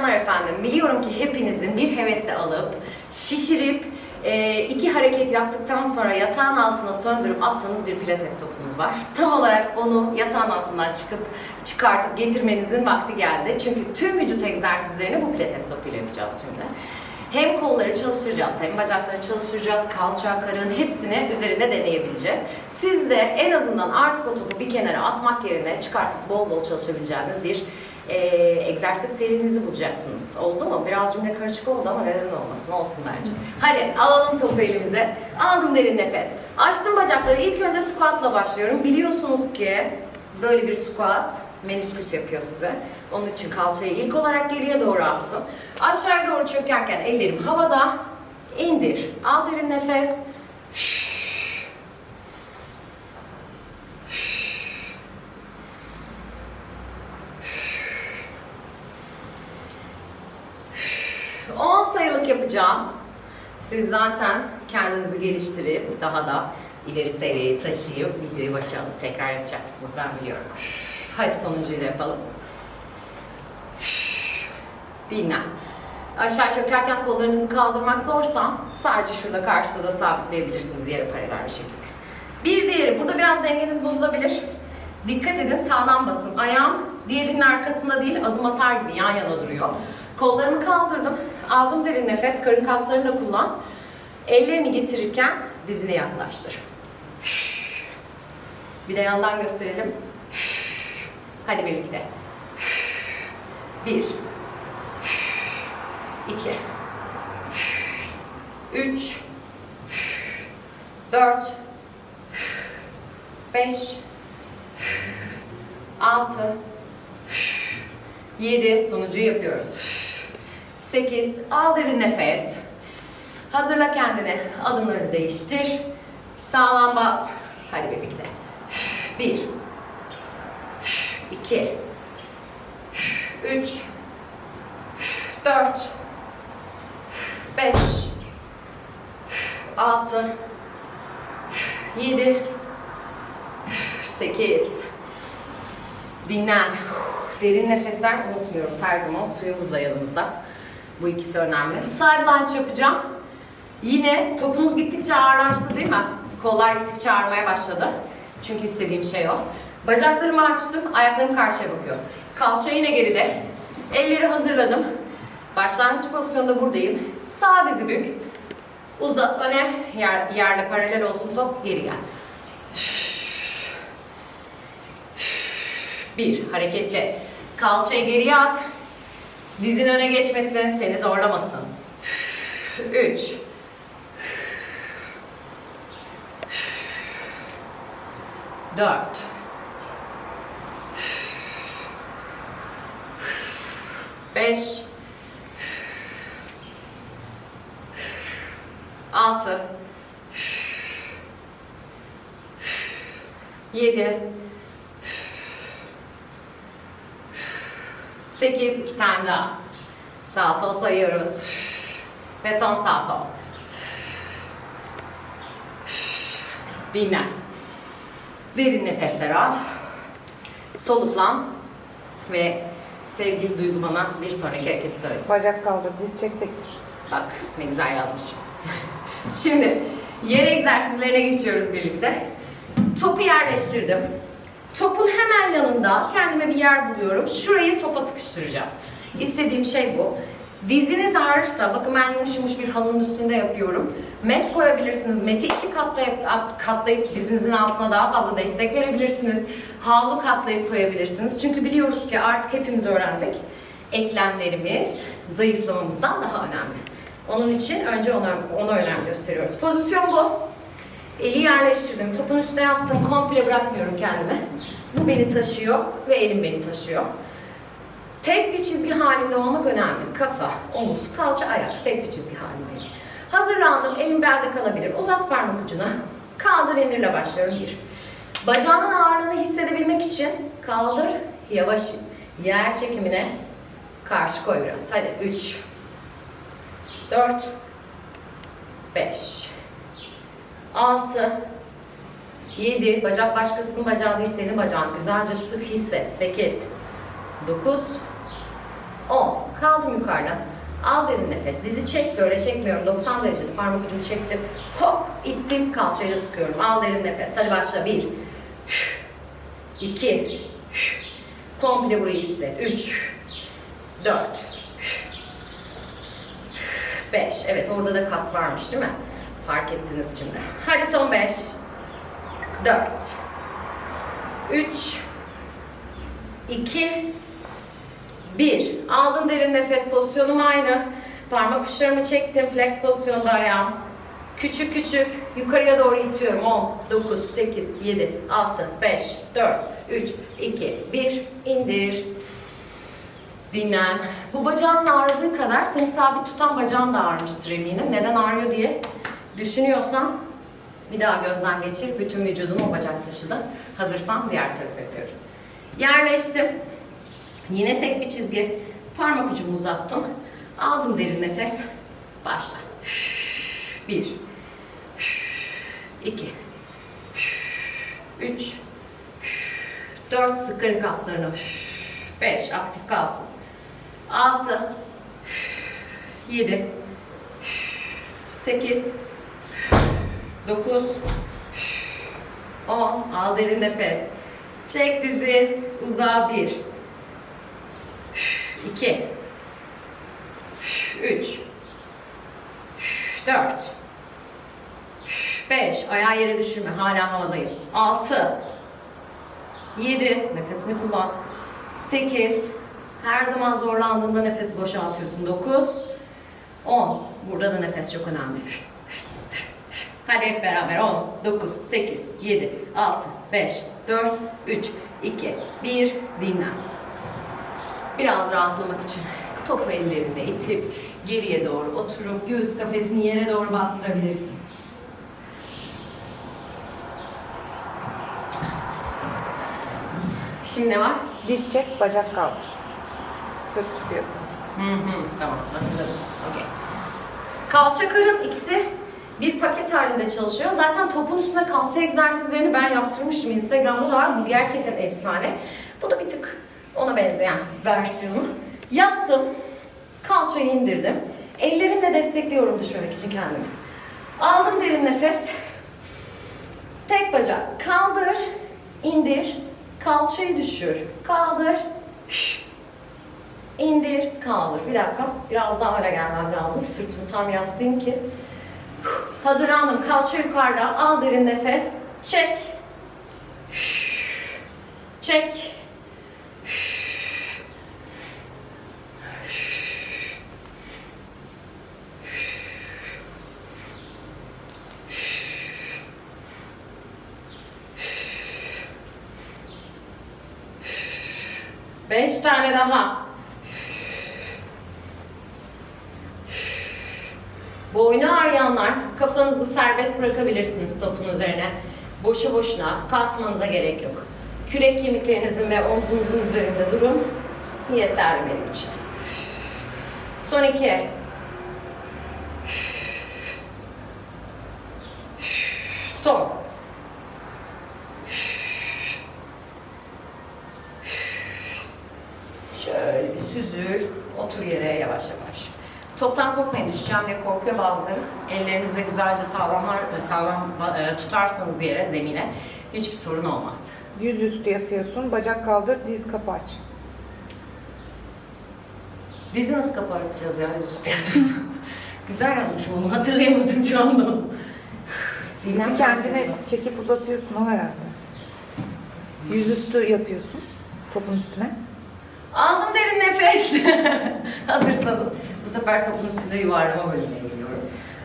Selamlar efendim. Biliyorum ki hepinizin bir hevesle alıp, şişirip, e, iki hareket yaptıktan sonra yatağın altına söndürüp attığınız bir pilates topunuz var. Tam olarak onu yatağın altından çıkıp çıkartıp getirmenizin vakti geldi. Çünkü tüm vücut egzersizlerini bu pilates topuyla yapacağız şimdi. Hem kolları çalıştıracağız, hem bacakları çalıştıracağız, kalça, karın hepsini üzerinde deneyebileceğiz. Siz de en azından artık o topu bir kenara atmak yerine çıkartıp bol bol çalışabileceğiniz bir e, egzersiz serinizi bulacaksınız. Oldu mu? Biraz cümle karışık oldu ama neden olmasın? Olsun bence. Hadi alalım topu elimize. Aldım derin nefes. Açtım bacakları. İlk önce squatla başlıyorum. Biliyorsunuz ki böyle bir squat menisküs yapıyor size. Onun için kalçayı ilk olarak geriye doğru attım. Aşağıya doğru çökerken ellerim havada. İndir. Al derin nefes. On yapacağım. Siz zaten kendinizi geliştirip daha da ileri seviyeye taşıyıp videoyu başa tekrar yapacaksınız ben biliyorum. Hadi sonuncuyu da yapalım. Dinlen. Aşağı çökerken kollarınızı kaldırmak zorsa sadece şurada karşıda da sabitleyebilirsiniz yere paralel bir şekilde. Bir diğeri, burada biraz dengeniz bozulabilir. Dikkat edin sağlam basın. Ayağım diğerinin arkasında değil adım atar gibi yan yana duruyor. Kollarımı kaldırdım. Aldım derin nefes. Karın kaslarını da kullan. Ellerimi getirirken dizine yaklaştır. Bir de yandan gösterelim. Hadi birlikte. Bir. iki, Üç. Dört. Beş. Altı. Yedi. Sonuncuyu yapıyoruz. 8. Al derin nefes. Hazırla kendini. Adımları değiştir. Sağlam bas. Hadi birlikte. 1 2 3 4 5 6 7 8 Dinlen. Derin nefesler unutmuyoruz her zaman. Suyumuz da yanımızda. Bu ikisi önemli. Side lunge yapacağım. Yine topunuz gittikçe ağırlaştı değil mi? Kollar gittikçe ağrımaya başladı. Çünkü istediğim şey o. Bacaklarımı açtım, ayaklarım karşıya bakıyor. Kalça yine geride. Elleri hazırladım. Başlangıç pozisyonda buradayım. Sağ dizi bük. Uzat öne, yer, yerle paralel olsun top, geri gel. Bir, hareketli. Kalçayı geriye at. Dizin öne geçmesin, seni zorlamasın. Üç. Dört. Beş. Altı. Yedi. 8, iki tane daha. Sağ sol sayıyoruz. Ve son sağ sol. Dinlen. Derin nefesler al. Soluklan. Ve sevgili Duygu bana bir sonraki hareketi söylesin. Bacak kaldır, diz çek sektir. Bak ne güzel yazmışım. Şimdi yer egzersizlerine geçiyoruz birlikte. Topu yerleştirdim. Topun hemen yanında kendime bir yer buluyorum. Şurayı topa sıkıştıracağım. İstediğim şey bu. Diziniz ağrırsa, bakın ben yumuş yumuş bir halının üstünde yapıyorum. Met koyabilirsiniz. Meti iki katlayıp, at- katlayıp dizinizin altına daha fazla destek verebilirsiniz. Havlu katlayıp koyabilirsiniz. Çünkü biliyoruz ki artık hepimiz öğrendik. Eklemlerimiz zayıflamamızdan daha önemli. Onun için önce ona, ona önem gösteriyoruz. Pozisyon bu. Eli yerleştirdim, topun üstüne yattım, komple bırakmıyorum kendimi. Bu beni taşıyor ve elim beni taşıyor. Tek bir çizgi halinde olmak önemli. Kafa, omuz, kalça, ayak tek bir çizgi halindeyim. Hazırlandım, elim belde kalabilir. Uzat parmak ucuna. Kaldır indirle başlıyorum. Bir. Bacağının ağırlığını hissedebilmek için kaldır, yavaş yer çekimine karşı koy biraz. Hadi üç, dört, beş, 6 7 bacak başkasının bacağı değil senin bacağın güzelce sık hisset 8 9 10 Kaldım yukarıda. Al derin nefes. Dizi çek. Böyle çekmiyorum. 90 derecede parmak ucumu çektim. Hop ittim. Kalçayla sıkıyorum. Al derin nefes. Hadi başla. 1 2 Komple burayı hisset. 3 4 5 Evet orada da kas varmış değil mi? Fark ettiniz şimdi. Hadi son 5 4 3 2 1 Aldım derin nefes pozisyonum aynı. Parmak uçlarımı çektim. Flex pozisyonda ayağım. Küçük küçük yukarıya doğru itiyorum. 10, 9, 8, 7, 6, 5, 4, 3, 2, 1. indir. Dinlen. Bu bacağın ağrıdığı kadar seni sabit tutan bacağın da ağrımıştır eminim. Neden ağrıyor diye düşünüyorsan bir daha gözden geçir. Bütün vücudunu o bacak taşıdı. Hazırsan diğer tarafa yapıyoruz. Yerleştim. Yine tek bir çizgi. Parmak ucumu uzattım. Aldım derin nefes. Başla. Bir. iki, Üç. Dört. Sıkır kaslarını. Beş. Aktif kalsın. Altı. Yedi. Sekiz. Dokuz. On. Al derin nefes. Çek dizi. Uzağa bir. 2 3 4 5 Ayağı yere düşürme. Hala havadayım. 6 7 Nefesini kullan. 8 Her zaman zorlandığında nefesi boşaltıyorsun. 9 10 Burada da nefes çok önemli. Hadi hep beraber 10, 9, 8, 7, 6, 5, 4, 3, 2, 1 dinlen. Biraz rahatlamak için topu ellerinde itip geriye doğru oturup göğüs kafesini yere doğru bastırabilirsin. Şimdi ne var? Diz çek, bacak kaldır. Sırt üstü yatın. Hı hı, tamam hatırladım. Okey. Kalça karın ikisi bir paket halinde çalışıyor. Zaten topun üstünde kalça egzersizlerini ben yaptırmıştım. Instagram'da da var. Bu gerçekten efsane. Bu da bir tık ona benzeyen versiyonu. Yattım. Kalçayı indirdim. Ellerimle destekliyorum düşmemek için kendimi. Aldım derin nefes. Tek bacak. Kaldır. indir. Kalçayı düşür. Kaldır. İndir, kaldır. Bir dakika. Biraz daha öne gelmem lazım. Sırtımı tam yaslayayım ki. Hazırlandım. Kalça yukarıda. Al derin nefes. Çek. Çek. Beş tane daha. Boynu ağrıyanlar kafanızı serbest bırakabilirsiniz topun üzerine. Boşu boşuna kasmanıza gerek yok. Kürek kemiklerinizin ve omzunuzun üzerinde durun. Yeterli benim için. Son iki. Son. Şöyle bir süzül, otur yere yavaş yavaş. Toptan korkmayın, düşeceğim diye korkuyor bazıları. Ellerinizle güzelce sağlamlar, sağlam e, tutarsanız yere, zemine hiçbir sorun olmaz. Yüzüstü yatıyorsun, bacak kaldır, diz kapı aç. Dizi nasıl kapatacağız ya yüzüstü Güzel yazmışım onu, hatırlayamadım şu anda. Dizi kendine çekip uzatıyorsun o herhalde. Yüzüstü yatıyorsun, topun üstüne. Aldım derin nefes. Hazırsanız bu sefer topun üstünde yuvarlama bölümüne geliyorum.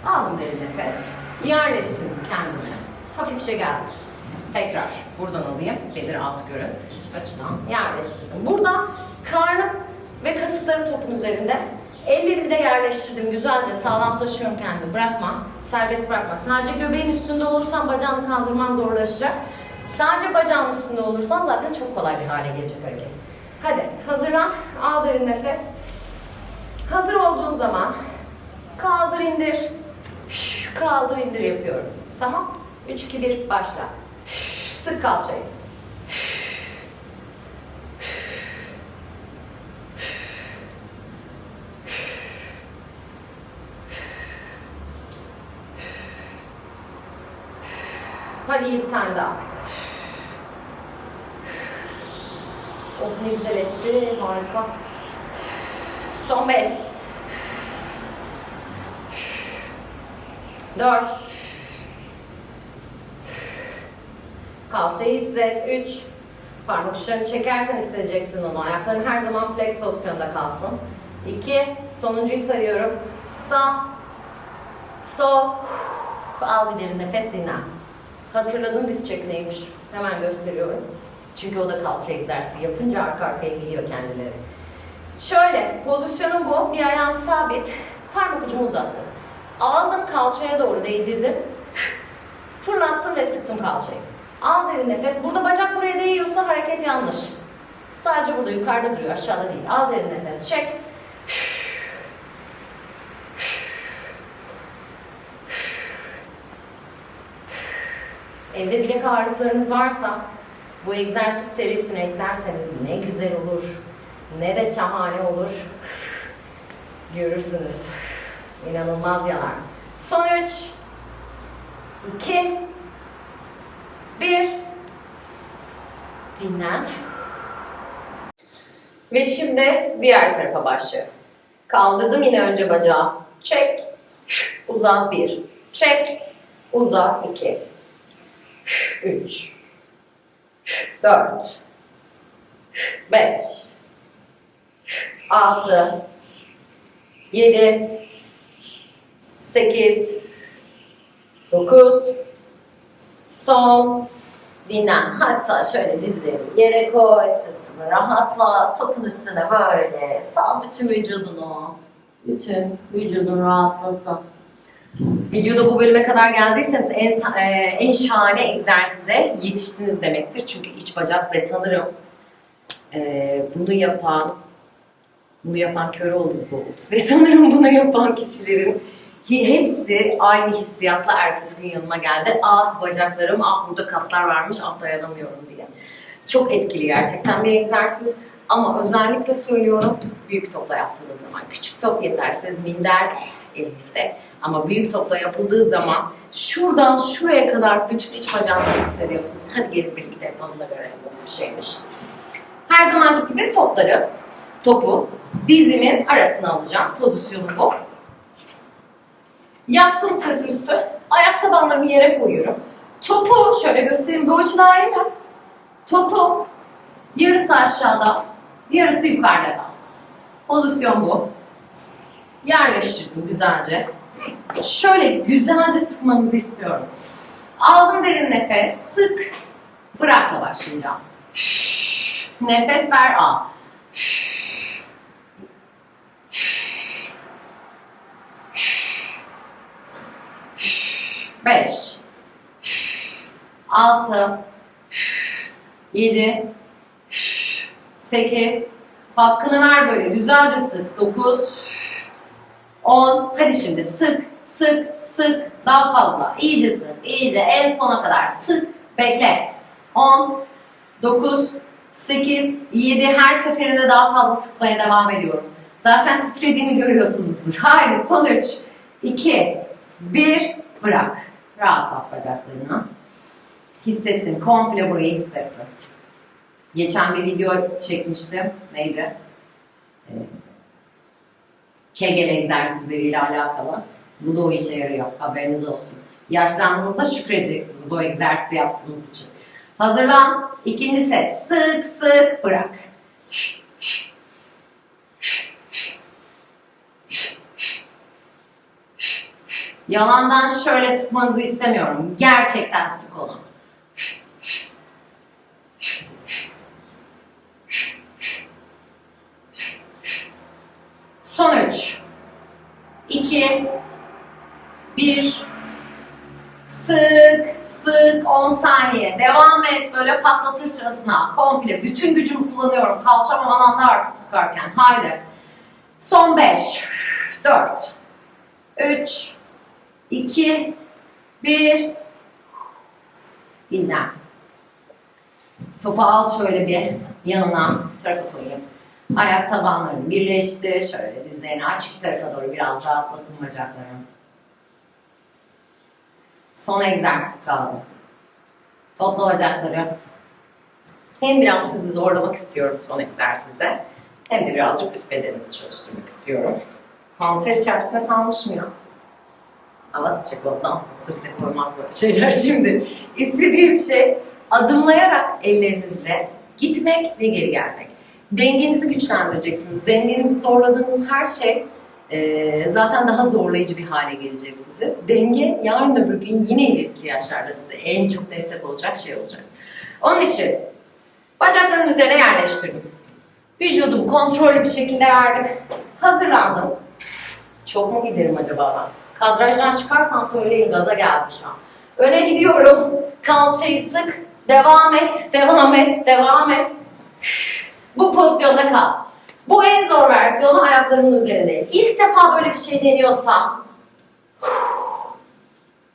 Aldım derin nefes. Yerleştirdim kendimi. Hafifçe geldim. Tekrar buradan alayım. Bedir alt görün. Açıdan yerleştirdim. Burada karnım ve kasıklarım topun üzerinde. Ellerimi de yerleştirdim. Güzelce sağlam taşıyorum kendimi. Bırakma. Serbest bırakma. Sadece göbeğin üstünde olursan bacağını kaldırman zorlaşacak. Sadece bacağın üstünde olursan zaten çok kolay bir hale gelecek hareket. Hadi hazırlan. Al derin nefes. Hazır olduğun zaman kaldır indir. Kaldır indir yapıyorum. Tamam? 3 2 1 başla. Sık kalçayı. Hadi yedi tane daha. Oh ne güzel esti, harika. Son beş. Dört. Kalçayı hisset. Üç. Parmak uçlarını çekersen hissedeceksin onu. Ayakların her zaman flex pozisyonda kalsın. İki. Sonuncuyu sayıyorum. Sağ. Sol. Al bir derin nefes dinlen. Hatırladım diz çek neymiş. Hemen gösteriyorum. Çünkü o da kalça egzersizi yapınca arka arkaya geliyor kendileri. Şöyle, pozisyonum bu. Bir ayağım sabit. Parmak ucumu uzattım. Aldım kalçaya doğru değdirdim. Fırlattım ve sıktım kalçayı. Al derin nefes. Burada bacak buraya değiyorsa hareket yanlış. Sadece burada yukarıda duruyor, aşağıda değil. Al derin nefes. Çek. Evde bilek ağrılıklarınız varsa bu egzersiz serisine eklerseniz ne güzel olur. Ne de şahane olur. Görürsünüz. İnanılmaz yanar. Son 3 2 1 Dinlen. Ve şimdi diğer tarafa başlıyorum. Kaldırdım yine önce bacağı. Çek. Uzat bir. Çek. Uzat iki. Üç. Dört. Beş. Altı. Yedi. Sekiz. Dokuz. Son. Dinlen. Hatta şöyle dizlerini yere koy, sırtını rahatla, topun üstüne böyle sal bütün vücudunu. Bütün vücudun rahatlasın. Videoda bu bölüme kadar geldiyseniz en, e, en şahane egzersize yetiştiniz demektir. Çünkü iç bacak ve sanırım e, bunu yapan bunu yapan kör oldu. Ve sanırım bunu yapan kişilerin hepsi aynı hissiyatla ertesi gün yanıma geldi. Ah bacaklarım, ah burada kaslar varmış, ah dayanamıyorum diye. Çok etkili gerçekten bir egzersiz. Ama özellikle söylüyorum büyük topla yaptığınız zaman. Küçük top yetersiz, minder eh, el işte. Ama büyük topla yapıldığı zaman şuradan şuraya kadar bütün iç bacağınızı hissediyorsunuz. Hadi gelin birlikte yapalım da görelim nasıl bir şeymiş. Her zamanki gibi topları, topu dizimin arasına alacağım. Pozisyonum bu. Yattım sırt üstü. Ayak tabanlarımı yere koyuyorum. Topu şöyle göstereyim. Bu açı daha iyi mi? Topu yarısı aşağıda, yarısı yukarıda kalsın. Pozisyon bu. Yerleştirdim güzelce. Şöyle güzelce sıkmanızı istiyorum. Aldım derin nefes, sık, bırakla başlayacağım. Nefes ver, al. Beş, altı, yedi, sekiz, hakkını ver böyle güzelce sık. Dokuz, on, hadi şimdi sık, sık, sık, daha fazla, iyice sık, iyice. En sona kadar sık, bekle. On, dokuz, sekiz, yedi, her seferinde daha fazla sıkmaya devam ediyorum. Zaten titrediğimi görüyorsunuzdur. Haydi son üç, iki, bir, bırak. Rahatlat bacaklarını. Hissettin, komple burayı hissettin. Geçen bir video çekmiştim. Neydi? Ee, Kegel egzersizleriyle alakalı. Bu da o işe yarıyor. Haberiniz olsun. Yaşlandığınızda şükredeceksiniz bu egzersizi yaptığınız için. Hazırlan. İkinci set. Sık sık bırak. Yalandan şöyle sıkmanızı istemiyorum. Gerçekten sık olun. Son üç. İki. Bir. Sık, sık 10 saniye. Devam et böyle patlatırcasına. Komple bütün gücümü kullanıyorum. Kalçam alanda artık sıkarken. Haydi. Son 5, 4, 3, 2, 1. Dinlen. Topu al şöyle bir yanına. Tarafa koyayım. Ayak tabanlarını birleştir. Şöyle dizlerini aç iki tarafa doğru biraz rahatlasın bacakların. Son egzersiz kaldı. Topla bacakları. Hem biraz sizi zorlamak istiyorum son egzersizde. Hem de birazcık üst bedeninizi çalıştırmak istiyorum. Halter içerisinde kalmış mı ya? Hava sıcak ondan. Yoksa bize koymaz böyle şeyler şimdi. İstediğim şey adımlayarak ellerinizle gitmek ve geri gelmek. Dengenizi güçlendireceksiniz. Dengenizi zorladığınız her şey e, zaten daha zorlayıcı bir hale gelecek sizi. Denge yarın öbür gün yine ileriki yaşlarda size en çok destek olacak şey olacak. Onun için bacaklarımın üzerine yerleştirdim. Vücudumu kontrollü bir şekilde verdim. Hazırlandım. Çok mu giderim acaba ben? Kadrajdan çıkarsan söyleyin gaza geldim şu an. Öne gidiyorum. Kalçayı sık. Devam et, devam et, devam et. Bu pozisyonda kal. Bu en zor versiyonu ayaklarımın üzerindeyim. İlk defa böyle bir şey deniyorsam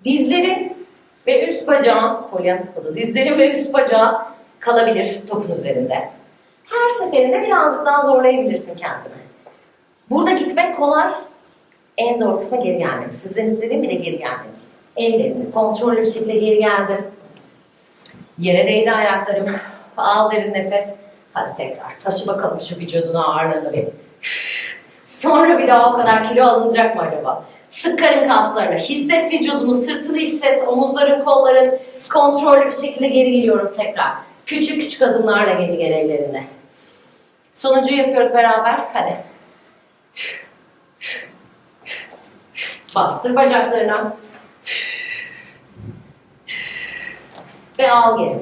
dizlerin ve üst bacağın, kolyen tıkalı, dizlerin ve üst bacağın kalabilir topun üzerinde. Her seferinde birazcık daha zorlayabilirsin kendini. Burada gitmek kolay. En zor kısmı geri gelmek. Sizden istediğim bir de geri gelmeniz. Ellerini kontrollü bir şekilde geri geldim. Yere değdi ayaklarım. Al derin nefes. Hadi tekrar taşı bakalım şu vücudun ağırlığını bir. Sonra bir daha o kadar kilo alınacak mı acaba? Sık karın kaslarını. Hisset vücudunu, sırtını hisset, omuzların, kolların kontrollü bir şekilde geri geliyorum tekrar. Küçük küçük adımlarla geri gel ellerine. Sonuncuyu yapıyoruz beraber. Hadi. Bastır bacaklarına. Ve al geri.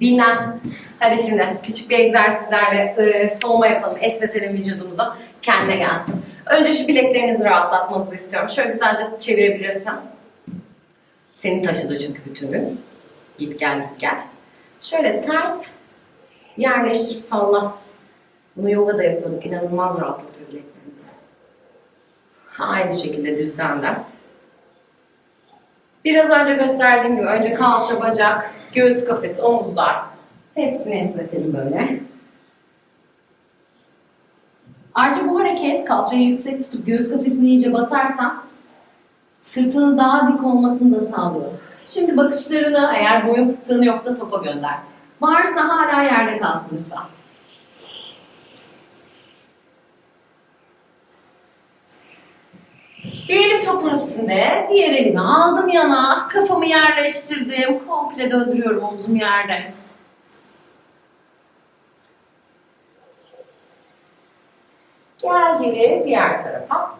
Dinlen. Hadi şimdi küçük bir egzersizlerle e, soğuma yapalım. Esnetelim vücudumuzu. Kendine gelsin. Önce şu bileklerinizi rahatlatmanızı istiyorum. Şöyle güzelce çevirebilirsin. Seni taşıdı çünkü bütün gün. Git gel git gel. Şöyle ters yerleştirip salla. Bunu yoga da yapıyorduk. İnanılmaz rahatlatıyor bileklerimizi. Aynı şekilde düzden de. Biraz önce gösterdiğim gibi önce kalça, bacak, göğüs kafesi, omuzlar. Hepsini esnetelim böyle. Ayrıca bu hareket kalçayı yüksek tutup göğüs kafesini iyice basarsan sırtının daha dik olmasını da sağlıyor. Şimdi bakışlarını eğer boyun fıtığın yoksa topa gönder. Varsa hala yerde kalsın lütfen. Topun üstünde, diğer elimi aldım yana, kafamı yerleştirdim, komple döndürüyorum omzum yerde. Gel geri diğer tarafa.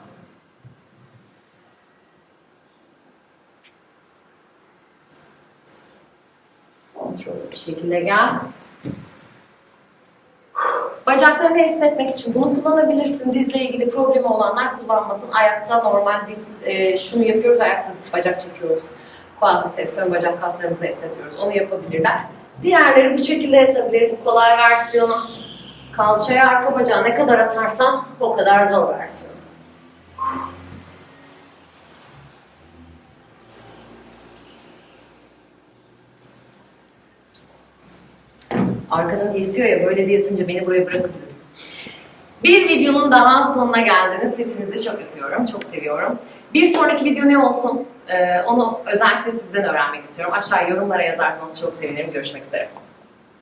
Kontrollü bir şekilde gel. Bacaklarını esnetmek için bunu kullanabilirsin. Dizle ilgili problemi olanlar kullanmasın. Ayakta normal diz, e, şunu yapıyoruz, ayakta bacak çekiyoruz. Quadriceps, ön bacak kaslarımızı esnetiyoruz. Onu yapabilirler. Diğerleri bu şekilde yatabilir. Bu kolay versiyonu. Kalçaya arka bacağı ne kadar atarsan o kadar zor versiyonu. Arkadan esiyor ya böyle de yatınca beni buraya bırakın. Bir videonun daha sonuna geldiniz. Hepinizi çok öpüyorum, çok seviyorum. Bir sonraki video ne olsun? Ee, onu özellikle sizden öğrenmek istiyorum. Aşağı yorumlara yazarsanız çok sevinirim. Görüşmek üzere.